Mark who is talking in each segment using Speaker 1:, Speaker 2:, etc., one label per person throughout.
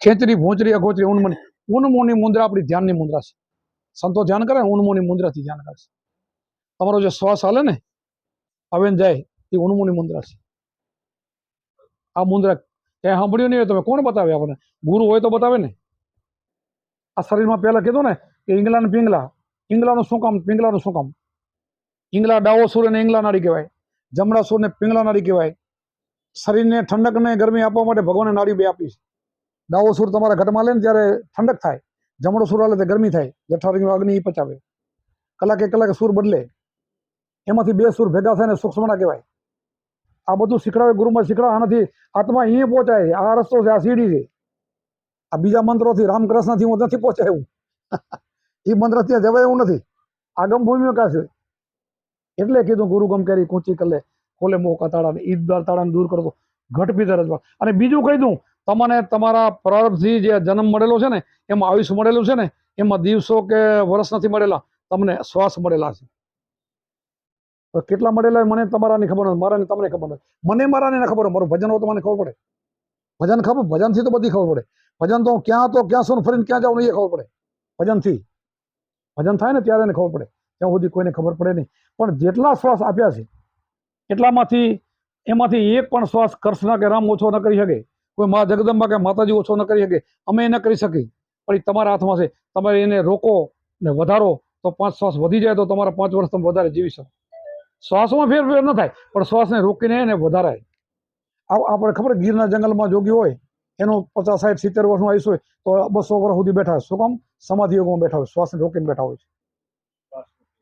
Speaker 1: ખેંચરી ભોંચરી અગોચરી ઉન્મની ઉન્મોની મુદ્રા આપણી ધ્યાનની મુદ્રા છે. સંતો ધ્યાન કરે ને ઉન્મોની મુદ્રાથી ધ્યાન કરે છે. તમારો જે શ્વાસ હાલે ને આવે ને જાય, એ ઉન્મોની મુદ્રા છે. આ મુદ્રા ક્યાંય સાંભળ્યું નહીં હોય, તમે કોણ બતાવે આપણને? ગુરુ હોય તો બતાવે ને. આ શરીરમાં પહેલા કીધું ને કે ઇંગલા ને પિંગલા ઇંગલાનું શું કામ? પિંગલાનું શું કામ? ઇંગલા ડાવો સૂર અને ઇંગલા નાડી કહેવાય. જમણા સૂરને પિંગલા નાડી કહેવાય. શરીરને ઠંડક ને ગરમી આપવા માટે ભગવાને નાડી બે આપી છે. ડાવો સૂર તમારા ઘટમાં લે ને જ્યારે ઠંડક થાય, જમણો સૂર હાલે તો ગરમી થાય જઠરાગ્નિ અગ્નિ ઈ પચાવે. કલાકે કલાકે સૂર બદલે. એમાંથી બે સૂર ભેગા થાય ને સૂક્ષ્મણા કહેવાય. આ બધું શીખડાવે, ગુરુમાં શીખડાવે, આનાથી આત્મા અહીંયા પહોંચાય છે આ રસ્તો છે, આ સીડી છે. આ બીજા મંત્રોથી રામકૃષ્ણથી હું નથી પહોંચાય. એવું એ મંત્ર ત્યાં જવાય એવું નથી. આગમ ભૂમિકા છે. એટલે કીધું ગુરુ ગમ કરી કૂંચી કલે, ખોલે મોકા તાળાને દ્વાર તાળાને દૂર કરતો. ઘટ પીધર રજવા અને બીજું કહી દઉં, તમને તમારા પ્રારબ્ધથી જે જન્મ મળેલો છે ને, એમાં આયુષ મળેલું છે ને, એમાં દિવસો કે વર્ષ નથી મળેલા, તમને શ્વાસ મળેલા છે. તો કેટલા મળેલા મને તમારાની ખબર નથી, મારાની તમને ખબર નથી. મને મારાને ના ખબર મારું ભજન હોય તો મને ખબર પડે. ભજન ખબર, ભજનથી તો બધી ખબર પડે. ભજન તો ક્યાં તો ક્યાં શું ફરીને ક્યાં જાઉં એ ખબર પડે. ભજનથી. ભજન થાય ને ત્યારે એને ખબર પડે. ત્યાં સુધી કોઈને ખબર પડે નહીં. પણ જેટલા શ્વાસ આપ્યા છે, એટલામાંથી એમાંથી એક પણ શ્વાસ કૃષ્ણ કે રામ ઓછો ન કરી શકે? કોઈ મા જગદંબા કે માતાજી ઓછો ન કરી શકે? અમે ન કરી શકી પણ એ તમારા હાથમાં છે. તમે એને રોકો ને વધારો, તો પાંચ શ્વાસ વધી જાય તો તમારા પાંચ વર્ષ તમે વધારે જીવી શકો. શ્વાસમાં ફેરફેર ન થાય, પણ શ્વાસને રોકીને એને વધારાય. આપણે ખબર ગીરના જંગલમાં જોગી હોય, એનું પચાસ, સાઠ, સિત્તેર વર્ષનું આયુષ્ય હોય, તો બસો વર્ષ સુધી બેઠા હોય. શું કામ? સમાધિ યોગમાં બેઠા હોય, શ્વાસને રોકીને બેઠા હોય છે.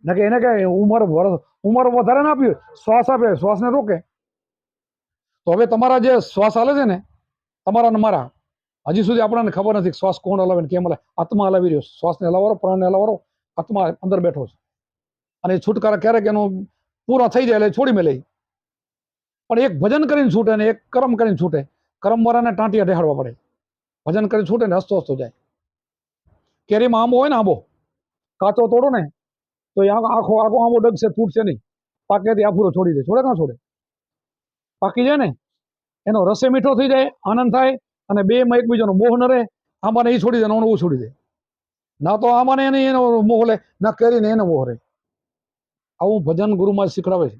Speaker 1: ના કે એને કહે ઉંમર વર્ષ ઉંમર વધારે ના આપી શ્વાસ આપે, શ્વાસને રોકે. તો હવે તમારા જે શ્વાસ હાલે છે ને, તમારા ને મારા, હજી સુધી આપણને ખબર નથી શ્વાસ કોણ હલાવે કેમ હલાવે. આત્મા હલાવી રહ્યો શ્વાસને હલાવરો પ્રાણને હલાવરો આત્મા અંદર બેઠો છે. અને એ છુટકારા ક્યારેક એનું પૂરા થઈ જાય એટલે છોડી મેલે. પણ એક ભજન કરીને છૂટે ને એક કર્મ કરીને છૂટે. કરમવાળાને ટાંટિયા દેખાડવા પડે. ભજન કરીને છૂટે ને હસતો હસતો જાય. કેરીમાં આંબો હોય ને આંબો, કાચો તોડો ને, તો એ આખો આખો આંબો ડગશે, તૂટશે નહીં. પાકેથી આફુરો છોડી દે. છોડે કાં છોડે? પાકી જાય ને, એનો રસે મીઠો થઈ જાય, આનંદ થાય અને બે માં એકબીજાનો મોહ ન રહે, આંબાને એ છોડી દે ને ઓનું છોડી દે. ના તો આંબાને એને એનો મોહ લે, ના કેરીને એને મોહ રહે. આવું ભજન ગુરુમાં શીખડાવે છે.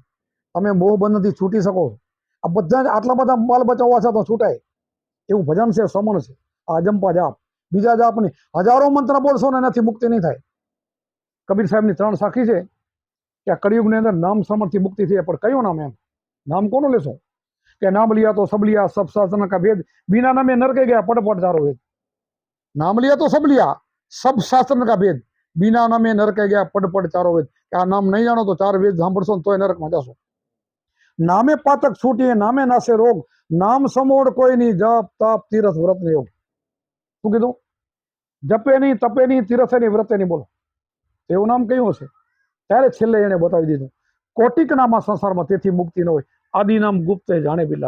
Speaker 1: તમે મોહ બંધનથી છૂટી શકો આ બધા જ આટલા બધા માલ બચાવવા છે તો છૂટાય. એવું ભજન છે સમણ છે. આ અજંપા જાપ. બીજા જાપની હજારો મંત્ર બોલશો ને એનાથી મુક્તિ નહીં થાય. કબીર સાહેબની ત્રણ સાખી છે. કે આ કળિયુગની અંદર નામ સમણથી મુક્તિ થઈ પણ કયું નામ એમ? નામ કોનું લેશો? કે નામ लिया तो सब लिया सब शासन का भेद बिना नामे नरके गया पट पट चारो वेद नाम लिया तो सब लिया सब शास्त्र का भेद बिना નામે નરકે ગયા પડ પડ ચારો વેદ કે આ નામ નહીં જાણો તો ચાર વેદ સાંભળશો ને તોય નરકમાં જશો નામે પાતક છૂટીએ નામે નાશે રોગ નામ સમોડ કોઈ નહીં જપ તપ તીરથ વ્રત ને યોગ શું કીધું જપે નહીં તપે નહીં તીરથે નહીં વ્રતે નહીં બોલો એવું નામ કયું હશે ત્યારે છેલ્લે એને બતાવી દીધું કોટિક નામ આ સંસારમાં તેથી મુક્તિ ન હોય આદિ નામ ગુપ્ત જાણે કોઈ